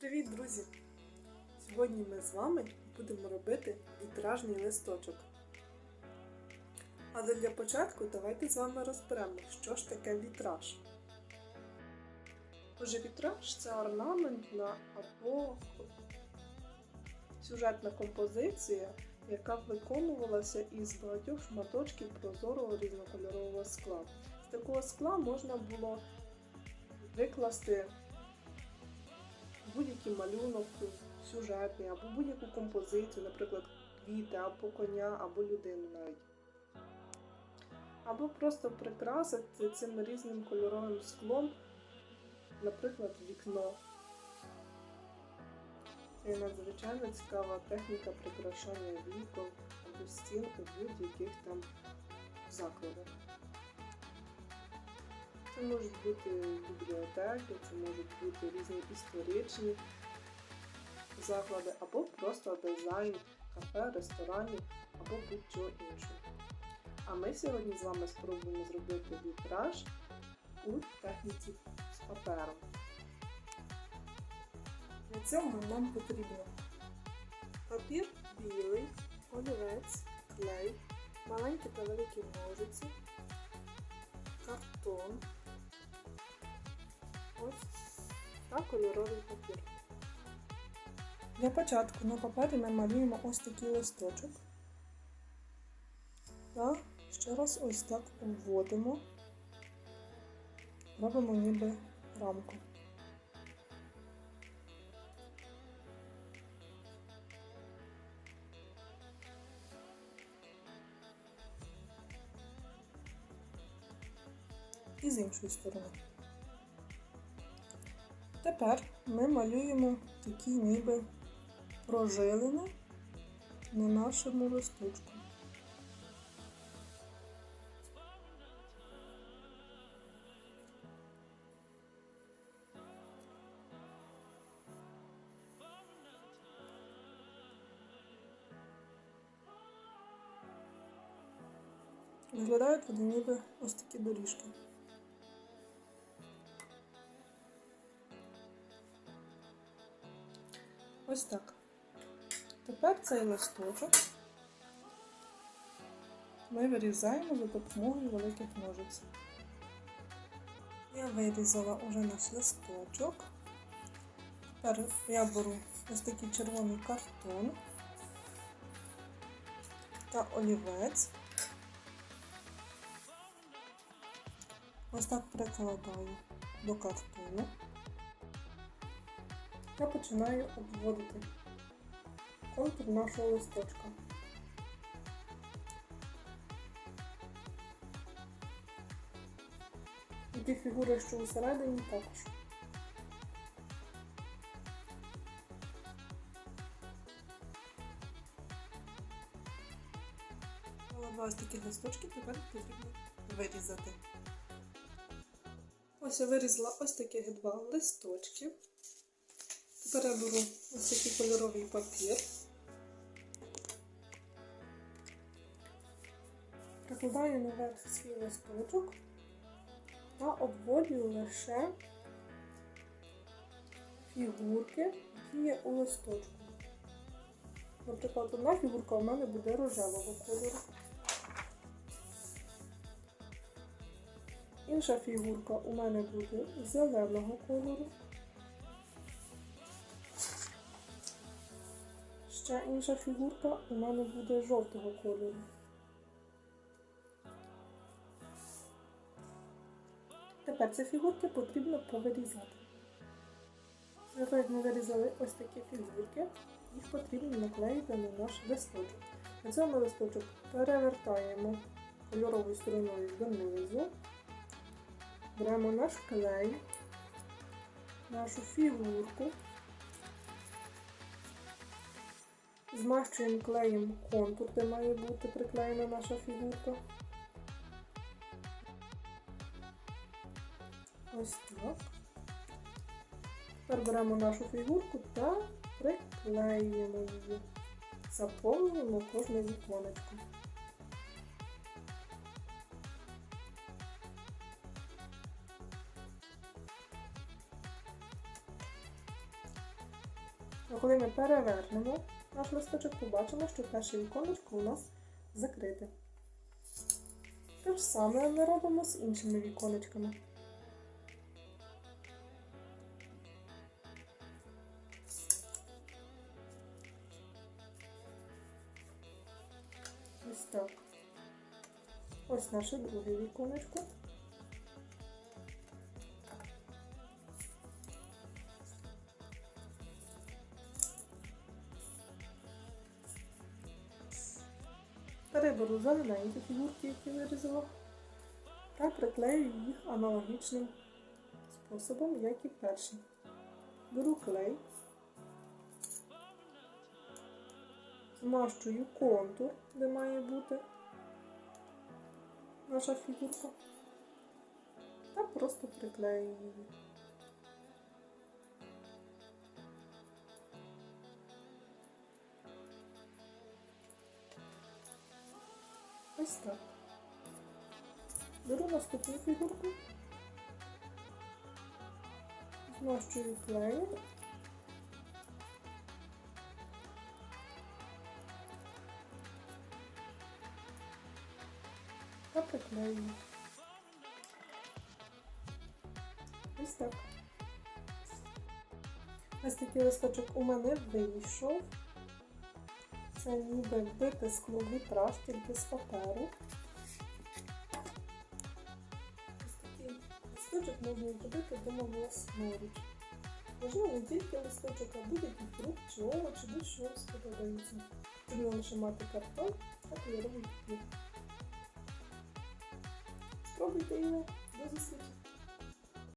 Привіт, друзі! Сьогодні ми з вами будемо робити вітражний листочок. Але для початку давайте з вами розберемо, що ж таке вітраж. Отже, вітраж це орнаментна або сюжетна композиція, яка виконувалася із багатьох шматочків прозорого різнокольорового скла. З такого скла можна було викласти будь-який малюнок сюжетний, або будь-яку композицію, наприклад, квіти, або коня, або людину навіть. Або просто прикрасити цим різним кольоровим склом, наприклад, вікно. Це надзвичайно цікава техніка прикрашання вікон або стін у будь-яких там закладах. Це можуть бути бібліотеки, це можуть бути різні історичні заклади, або просто дизайн кафе, ресторанів, або будь-чого іншого. А ми сьогодні з вами спробуємо зробити вітраж у техніці з папером. Для цього нам потрібно папір білий, олівець, клей, маленькі та великі ножиці, картон, та кольоровий папір. Для початку на папері ми малюємо ось такий листочок. Та ще раз ось так обводимо, робимо ніби рамку. І з іншої сторони. Тепер ми малюємо такі ніби прожилини на нашому листочку. Виглядають вони ніби ось такі доріжки. Ось так. Тепер цей листочок ми вирізаємо за допомогою великих ножиць. Я вирізала уже наш листочок. Тепер я беру ось такий червоний картон та олівець. Ось так прикладаю до картону. Я починаю обводити контур нашого листочка. І ті фігури, що усередині, також. Два ось такі листочки, тепер потрібно вирізати. Ось я вирізала ось таких два листочки. Тепер я беру ось такий кольоровий папір. Прикладаю наверх свій листочок та обводю лише фігурки, які є у листочку. Наприклад, одна фігурка у мене буде рожевого кольору. Інша фігурка у мене буде зеленого кольору. Ще інша фігурка у мене буде жовтого кольору. Тепер ці фігурки потрібно повирізати. Зараз ми вирізали ось такі фігурки, їх потрібно наклеїти на наш листочок. На цьому листочок перевертаємо кольоровою стороною донизу, беремо наш клей, нашу фігурку. Змащуємо клеєм контур, де має бути приклеєна наша фігурка. Ось так. Тепер беремо нашу фігурку та приклеюємо її. Заповнюємо кожне віконечко. А коли ми перевернемо наш листочок, побачимо, що перше віконечко у нас закрите. Те ж саме ми робимо з іншими віконечками. Ось так. Ось наше друге віконечко. Переберу зелененькі фігурки, які вирізала, та приклею їх аналогічним способом, як і перші. Беру клей, змащую контур, де має бути наша фігурка, та просто приклею її. Ось так. Беру наступну фігурку, змащую клеєм. Та приклею. Ось так. Ось такий листочок у мене вийшов. Це ніби витиск вітраж тільки з паперу. Ось такий листочок можна зробити вдома власноруч. Можливо, не тільки листочок, а будь-який фрукт чи овоч, чи будь-що вам сподобається. Потрібно лише мати картон та кольоровий папір. Спробуйте його. До зустрічі!